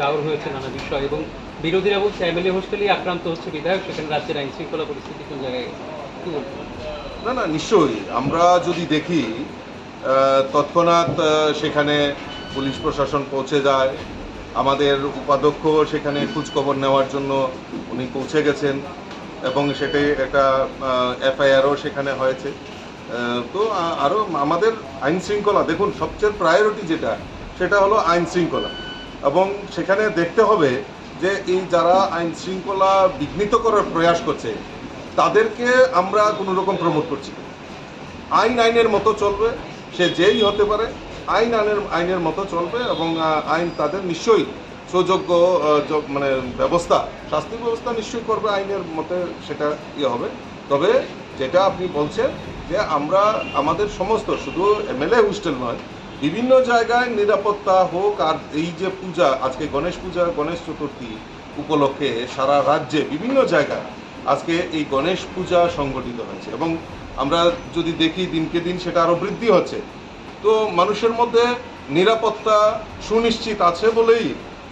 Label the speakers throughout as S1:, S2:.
S1: দাওর হয়েছে নানা বিষয় এবং বিরোধীরা বলছে, এমএলএ হোস্টেলেই আক্রান্ত হচ্ছে বিধায়ক, সেখানে রাজ্যের আইন শৃঙ্খলা পরিস্থিতি কোন জায়গায়
S2: না না, নিশ্চয়ই। আমরা যদি দেখি তৎক্ষণাৎ সেখানে পুলিশ প্রশাসন পৌঁছে যায়। আমাদের উপাধ্যক্ষ সেখানে খোঁজখবর নেওয়ার জন্য উনি পৌঁছে গেছেন এবং সেটাই একটা এফআইআরও সেখানে হয়েছে। তো আরও আমাদের আইন শৃঙ্খলা দেখুন, সবচেয়ে প্রায়োরিটি যেটা, সেটা হলো আইন শৃঙ্খলা এবং সেখানে দেখতে হবে যে এই যারা আইন শৃঙ্খলা বিঘ্নিত করার প্রয়াস করছে, তাদেরকে আমরা কোনো রকম প্রমোট করছি। আইন আইনের মতো চলবে, সে যেই হতে পারে, আইন আইনের আইনের মতো চলবে এবং আইন তাদের নিশ্চয়ই সুযোগ্য মানে ব্যবস্থা শাস্তি ব্যবস্থা নিশ্চয়ই করবে আইনের মতে, সেটা ইয়ে হবে তবে যেটা আপনি বলছেন যে আমরা, আমাদের সমস্ত, শুধু এমএলএ হোস্টেল নয় বিভিন্ন জায়গায় নিরাপত্তা হোক, আর এই যে পূজা, আজকে গণেশ পূজা, গণেশ চতুর্থী উপলক্ষে সারা রাজ্যে বিভিন্ন জায়গায় আজকে এই গণেশ পূজা সংগঠিত হয়েছে। এবং আমরা যদি দেখি দিনকে দিন সেটা আরও বৃদ্ধি হচ্ছে। তো মানুষের মধ্যে নিরাপত্তা সুনিশ্চিত আছে বলেই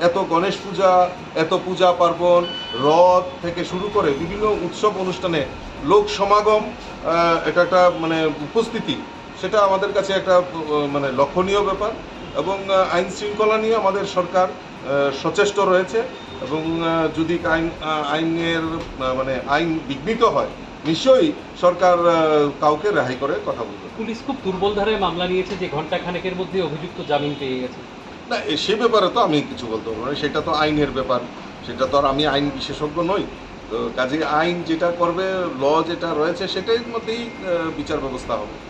S2: এত গণেশ পূজা, এত পূজা পার্বণ, রথ থেকে শুরু করে বিভিন্ন উৎসব অনুষ্ঠানে লোক সমাগম এটা একটা মানে উপস্থিতি। সেটা আমাদের কাছে একটা মানে লক্ষণীয় ব্যাপার এবং আইন শৃঙ্খলা নিয়ে আমাদের সরকার সচেষ্ট রয়েছে এবং যদি আইন আইনের মানে আইন বিঘ্নিত হয় নিশ্চয়ই সরকার কাউকে রেহাই করে কথা বলবে।
S1: পুলিশ খুব দুর্বল ধারায় মামলা নিয়েছে যে ঘণ্টা খানেকের মধ্যে অভিযুক্ত জামিন পেয়ে গেছে।
S2: না সে ব্যাপারে তো আমি কিছু বলতে পারব না সেটা তো আইনের ব্যাপার। সেটা তো আর আমি আইন বিশেষজ্ঞ নই। তো কাজে আইন যেটা করবে ল যেটা রয়েছে সেটার মধ্যেই বিচার ব্যবস্থা হবে।